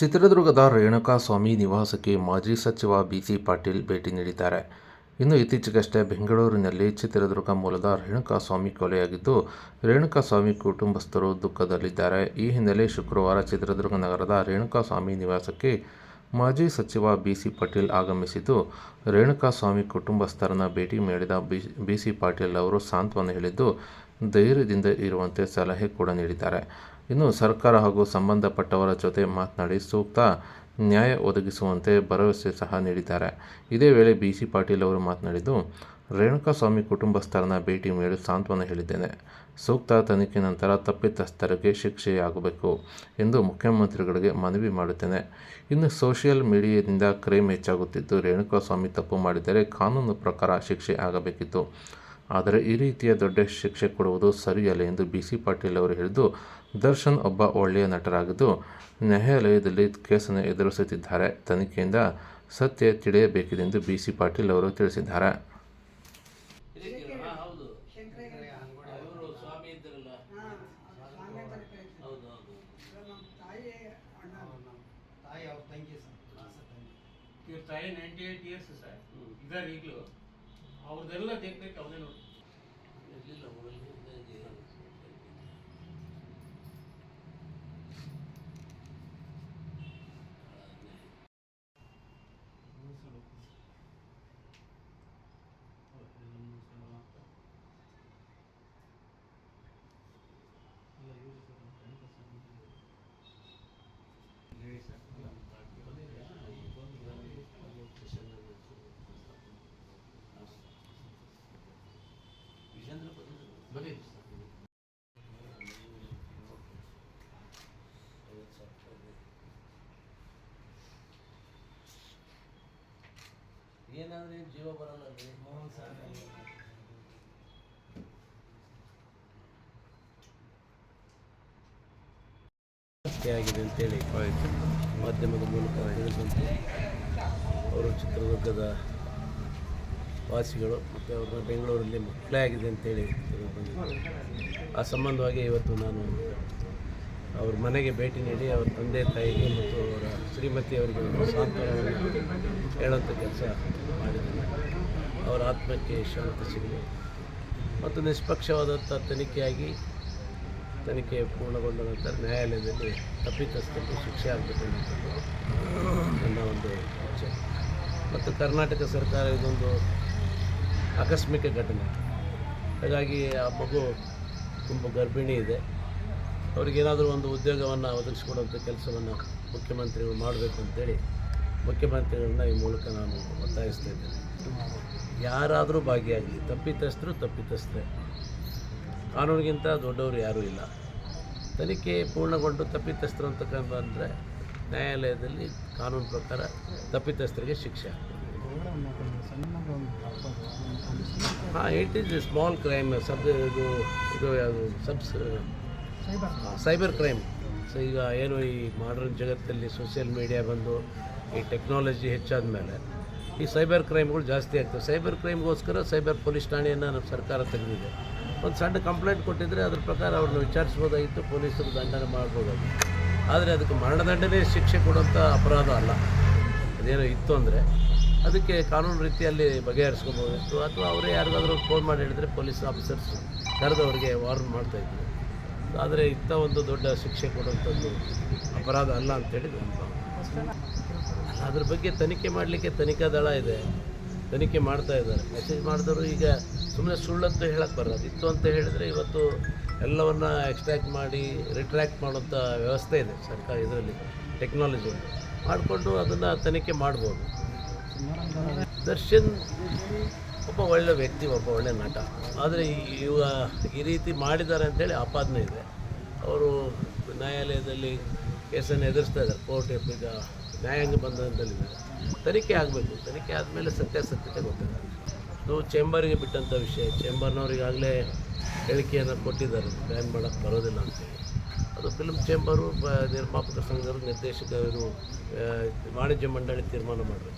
ಚಿತ್ರದುರ್ಗದ ರೇಣುಕಾಸ್ವಾಮಿ ನಿವಾಸಕ್ಕೆ ಮಾಜಿ ಸಚಿವ ಬಿಸಿ ಪಾಟೀಲ್ ಭೇಟಿ ನೀಡಿದ್ದಾರೆ. ಇನ್ನು ಇತ್ತೀಚೆಗಷ್ಟೇ ಬೆಂಗಳೂರಿನಲ್ಲಿ ಚಿತ್ರದುರ್ಗ ಮೂಲದ ರೇಣುಕಾಸ್ವಾಮಿ ಕೊಲೆಯಾಗಿದ್ದು, ರೇಣುಕಾಸ್ವಾಮಿ ಕುಟುಂಬಸ್ಥರು ದುಃಖದಲ್ಲಿದ್ದಾರೆ. ಈ ಹಿನ್ನೆಲೆ ಶುಕ್ರವಾರ ಚಿತ್ರದುರ್ಗ ನಗರದ ರೇಣುಕಾಸ್ವಾಮಿ ನಿವಾಸಕ್ಕೆ ಮಾಜಿ ಸಚಿವ ಬಿಸಿ ಪಾಟೀಲ್ ಆಗಮಿಸಿದ್ದು, ರೇಣುಕಾಸ್ವಾಮಿ ಕುಟುಂಬಸ್ಥರನ್ನು ಭೇಟಿ ಮಾಡಿದ ಬಿಸಿ ಪಾಟೀಲ್ ಅವರು ಸಾಂತ್ವನ ಹೇಳಿದ್ದು ಧೈರ್ಯದಿಂದ ಇರುವಂತೆ ಸಲಹೆ ಕೂಡ ನೀಡಿದ್ದಾರೆ. ಇನ್ನು ಸರ್ಕಾರ ಹಾಗೂ ಸಂಬಂಧಪಟ್ಟವರ ಜೊತೆ ಮಾತನಾಡಿ ಸೂಕ್ತ ನ್ಯಾಯ ಒದಗಿಸುವಂತೆ ಭರವಸೆ ಸಹ ನೀಡಿದ್ದಾರೆ. ಇದೇ ವೇಳೆ ಬಿ ಸಿ ಪಾಟೀಲ್ ಅವರು ಮಾತನಾಡಿದ್ದು, ರೇಣುಕಾಸ್ವಾಮಿ ಕುಟುಂಬಸ್ಥರನ್ನ ಭೇಟಿ ಮಾಡಿ ಸಾಂತ್ವನ ಹೇಳಿದ್ದೇನೆ. ಸೂಕ್ತ ತನಿಖೆ ನಂತರ ತಪ್ಪಿತಸ್ಥರಿಗೆ ಶಿಕ್ಷೆಯಾಗಬೇಕು ಎಂದು ಮುಖ್ಯಮಂತ್ರಿಗಳಿಗೆ ಮನವಿ ಮಾಡುತ್ತೇನೆ. ಇನ್ನು ಸೋಷಿಯಲ್ ಮೀಡಿಯಾದಿಂದ ಕ್ರೈಮ್ ಹೆಚ್ಚಾಗುತ್ತಿದ್ದು, ರೇಣುಕಾಸ್ವಾಮಿ ತಪ್ಪು ಮಾಡಿದರೆ ಕಾನೂನು ಪ್ರಕಾರ ಶಿಕ್ಷೆ ಆಗಬೇಕಿತ್ತು. ಆದರೆ ಈ ರೀತಿಯ ದೊಡ್ಡ ಶಿಕ್ಷೆ ಕೊಡುವುದು ಸರಿಯಲ್ಲ ಎಂದು ಬಿ ಸಿ ಪಾಟೀಲ್ ಅವರು ಹೇಳಿದ್ದು, ದರ್ಶನ್ ಒಬ್ಬ ಒಳ್ಳೆಯ ನಟರಾಗಿದ್ದು, ನ್ಯಾಯಾಲಯದಲ್ಲಿ ಕೇಸನ್ನು ಎದುರಿಸುತ್ತಿದ್ದಾರೆ. ತನಿಖೆಯಿಂದ ಸತ್ಯ ತಿಳಿಯಬೇಕಿದೆ ಎಂದು ಬಿ ಸಿ ಪಾಟೀಲ್ ಅವರು ತಿಳಿಸಿದ್ದಾರೆ. Years sir. ಈಗಲೂ. ಅವ್ರದ್ದೆಲ್ಲ ಅವನೇ ನೋಡಿ ಏನ್ ಜೀವ ಬರಲ್ಲ ರೀ ಮೋಹನ್ ಸರ್ ಆಗಿದೆ ಅಂತೇಳಿ. ಮಾಧ್ಯಮದ ಮೂಲಕ ಹೇಳಿದಂತೆ ಅವರು ಚಿತ್ರದುರ್ಗದ ವಾಸಿಗಳು ಮತ್ತು ಅವ್ರನ್ನ ಬೆಂಗಳೂರಲ್ಲಿ ಮಕ್ಕಳೇ ಆಗಿದೆ ಅಂತೇಳಿ ಆ ಸಂಬಂಧವಾಗಿ ಇವತ್ತು ನಾನು ಅವ್ರ ಮನೆಗೆ ಭೇಟಿ ನೀಡಿ ಅವರ ತಂದೆ, ತಾಯಿಗೆ ಮತ್ತು ಅವರ ಶ್ರೀಮತಿ ಒಂದು ಸಾಂತ್ವನವನ್ನು ಹೇಳುವಂಥ ಕೆಲಸ ಮಾಡಿದ್ದೇನೆ. ಅವರ ಆತ್ಮಕ್ಕೆ ಶಾಂತಿ ಸಿಗಲಿ. ಮತ್ತು ನಿಷ್ಪಕ್ಷವಾದಂಥ ತನಿಖೆಯಾಗಿ ತನಿಖೆ ಪೂರ್ಣಗೊಂಡ ನಂತರ ನ್ಯಾಯಾಲಯದಲ್ಲಿ ತಪ್ಪಿತಸ್ಥರಿಗೆ ಶಿಕ್ಷೆ ಆಗಬೇಕು ಅನ್ನೋದು ನನ್ನ ಒಂದು ಇಚ್ಛೆ. ಮತ್ತು ಕರ್ನಾಟಕ ಸರ್ಕಾರ ಇದೊಂದು ಆಕಸ್ಮಿಕ ಘಟನೆ. ಹಾಗಾಗಿ ಆ ಮಗು ತುಂಬ ಗರ್ಭಿಣಿ ಇದೆ. ಅವ್ರಿಗೇನಾದರೂ ಒಂದು ಉದ್ಯೋಗವನ್ನು ಒದಗಿಸ್ಕೊಡುವಂಥ ಕೆಲಸವನ್ನು ಮುಖ್ಯಮಂತ್ರಿಗಳು ಮಾಡಬೇಕು ಅಂತೇಳಿ ಮುಖ್ಯಮಂತ್ರಿಗಳನ್ನ ಈ ಮೂಲಕ ನಾನು ಒತ್ತಾಯಿಸ್ತಾ ಇದ್ದೇನೆ. ಯಾರಾದರೂ ಭಾಗಿಯಾಗಲಿ, ತಪ್ಪಿತಸ್ಥರು ತಪ್ಪಿತಸ್ಥರೇ. ಕಾನೂನಿಗಿಂತ ದೊಡ್ಡವರು ಯಾರೂ ಇಲ್ಲ. ತನಿಖೆ ಪೂರ್ಣಗೊಂಡು ತಪ್ಪಿತಸ್ಥರು ಅಂತಕ್ಕಂಥ ಅಂದರೆ ನ್ಯಾಯಾಲಯದಲ್ಲಿ ಕಾನೂನು ಪ್ರಕಾರ ತಪ್ಪಿತಸ್ಥರಿಗೆ ಶಿಕ್ಷೆ ಆಗ್ತದೆ. ಹಾಂ, it is a small crime, ಸಬ್ ಇದು ಇದು ಯಾವುದು, ಸಬ್ಸ್ ಸೈಬರ್ ಕ್ರೈಮ್ ಸೊ ಈಗ ಏನು ಈ ಮಾಡರ್ನ್ ಜಗತ್ತಲ್ಲಿ ಸೋಷಿಯಲ್ ಮೀಡಿಯಾ ಬಂದು, ಈ ಟೆಕ್ನಾಲಜಿ ಹೆಚ್ಚಾದ ಮೇಲೆ ಈ ಸೈಬರ್ ಕ್ರೈಮ್ಗಳು ಜಾಸ್ತಿ ಆಗ್ತವೆ. ಸೈಬರ್ ಕ್ರೈಮ್ಗೋಸ್ಕರ ಸೈಬರ್ ಪೊಲೀಸ್ ಠಾಣೆಯನ್ನು ನಮ್ಮ ಸರ್ಕಾರ ತೆಗೆದಿದೆ. ಒಂದು ಸಣ್ಣ ಕಂಪ್ಲೇಂಟ್ ಕೊಟ್ಟಿದ್ದರೆ ಅದ್ರ ಪ್ರಕಾರ ಅವ್ರನ್ನ ವಿಚಾರಿಸ್ಬೋದಾಗಿತ್ತು, ಪೊಲೀಸರು ದಂಡನೆ ಮಾಡ್ಬೋದಾಗಿತ್ತು. ಆದರೆ ಅದಕ್ಕೆ ಮರಣದಂಡನೆ ಶಿಕ್ಷೆ ಕೊಡುವಂಥ ಅಪರಾಧ ಅಲ್ಲ. ಅದೇನೋ ಇತ್ತು ಅಂದರೆ, ಅದಕ್ಕೆ ಕಾನೂನು ರೀತಿಯಲ್ಲಿ ಬಗೆಹರಿಸ್ಕೊಬೋದಿತ್ತು ಅಥವಾ ಅವರೇ ಯಾರಿಗಾದರೂ ಫೋನ್ ಮಾಡಿ ಹೇಳಿದರೆ ಪೊಲೀಸ್ ಆಫೀಸರ್ಸ್ ಕರೆದವರಿಗೆ ವಾರ್ನ್ ಮಾಡ್ತಾಯಿದ್ರು ಆದರೆ ಇಂಥ ಒಂದು ದೊಡ್ಡ ಶಿಕ್ಷೆ ಕೊಡುವಂಥದ್ದು ಅಪರಾಧ ಅಲ್ಲ ಅಂತೇಳಿ ನನ್ನ ಭಾವನೆ. ಅದ್ರ ಬಗ್ಗೆ ತನಿಖೆ ಮಾಡಲಿಕ್ಕೆ ತನಿಖಾ ದಳ ಇದೆ. ತನಿಖೆ ಮಾಡ್ತಾ ಇದ್ದಾರೆ. ಮೆಸೇಜ್ ಮಾಡಿದವರು ಈಗ ಸುಮ್ಮನೆ ಸುಳ್ಳಂತ ಹೇಳಕ್ಕೆ ಬರೋದು ಇತ್ತು ಅಂತ ಹೇಳಿದರೆ ಇವತ್ತು ಎಲ್ಲವನ್ನ ಎಕ್ಸ್ಟ್ರಾಕ್ಟ್ ಮಾಡಿ ರಿಟ್ರ್ಯಾಕ್ಟ್ ಮಾಡುವಂಥ ವ್ಯವಸ್ಥೆ ಇದೆ ಸರ್ಕಾರ ಇದರಲ್ಲಿ ಟೆಕ್ನಾಲಜಿ ಮಾಡಿಕೊಂಡು ಅದನ್ನು ತನಿಖೆ ಮಾಡ್ಬೋದು. ದರ್ಶನ್ ಒಬ್ಬ ಒಳ್ಳೆ ವ್ಯಕ್ತಿ, ಒಬ್ಬ ಒಳ್ಳೆ ನಟ. ಆದರೆ ಇವ ಈ ರೀತಿ ಮಾಡಿದ್ದಾರೆ ಅಂತೇಳಿ ಆಪಾದನೆ ಇದೆ. ಅವರು ನ್ಯಾಯಾಲಯದಲ್ಲಿ ಕೇಸನ್ನು ಎದುರಿಸ್ತಾ ಇದ್ದಾರೆ. ಕೋರ್ಟ್ ಈಗ ನ್ಯಾಯಾಂಗ ಬಂಧನದಲ್ಲಿದ್ದಾರೆ ತನಿಖೆ ಆಗಬೇಕು. ತನಿಖೆ ಆದಮೇಲೆ ಸತ್ಯಾಸತ್ಯತೆ ಗೊತ್ತಾಗುತ್ತೆ. ಇದು ಚೇಂಬರ್ಗೆ ಬಿಟ್ಟಂಥ ವಿಷಯ, ಚೇಂಬರ್ನವ್ರಿಗಾಗಲೇ ಹೇಳಿಕೆಯನ್ನು ಕೊಟ್ಟಿದ್ದಾರೆ. ಬ್ಯಾನ್ ಮಾಡೋಕ್ಕೆ ಬರೋದಿಲ್ಲ ಅಂತೇಳಿ ಅದು ಫಿಲ್ಮ್ ಚೇಂಬರು ನಿರ್ಮಾಪಕ ಸಂಘರು, ನಿರ್ದೇಶಕರು ವಾಣಿಜ್ಯ ಮಂಡಳಿ ತೀರ್ಮಾನ ಮಾಡಬೇಕು.